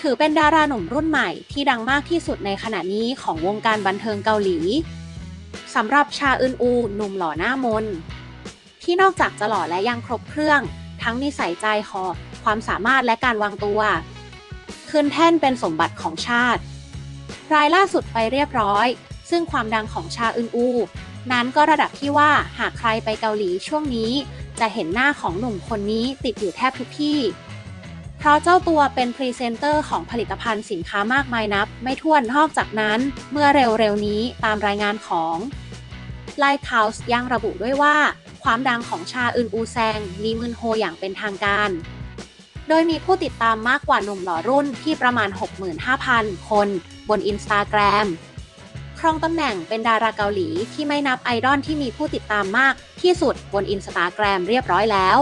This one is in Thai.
ถือเป็นดาราหนุ่มรุ่นใหม่ที่ดังมากที่สุดในขณะนี้ของวงการบันเทิงเกาหลีสำหรับชาอึนอูหนุ่มหล่อหน้ามน ที่นอกจากจะหล่อและยังครบเครื่อง ทั้งนิสัยใจคอความสามารถและการวางตัว ขึ้นแท่นเป็นสมบัติของชาติ รายล่าสุดไปเรียบร้อย ซึ่งความดังของชาอึนอู นั้นก็ระดับที่ว่าหากใครไปเกาหลีช่วงนี้ จะเห็นหน้าของหนุ่มคนนี้ติดอยู่แทบทุกที่ เพราะเจ้าตัวเป็นพรีเซนเตอร์ของผลิตภัณฑ์สินค้ามากมายนับ ไม่ถ้วนนอกจากนั้น เมื่อเร็วๆนี้ตามรายงานของ Lighthouse ยังระบุด้วยว่า ความดังของชาอึนอูแซงลีมึนโฮอย่างเป็นทางการ โดยมีผู้ติดตามมากกว่าหนุ่มหล่อรุ่นที่ประมาณ 65,000 คนบนอินสตาแกรมครองตำแหน่งเป็นดาราเกาหลีที่ไม่นับไอดอลที่มีผู้ติดตามมากที่สุดบนอินสตาแกรมเรียบร้อยแล้ว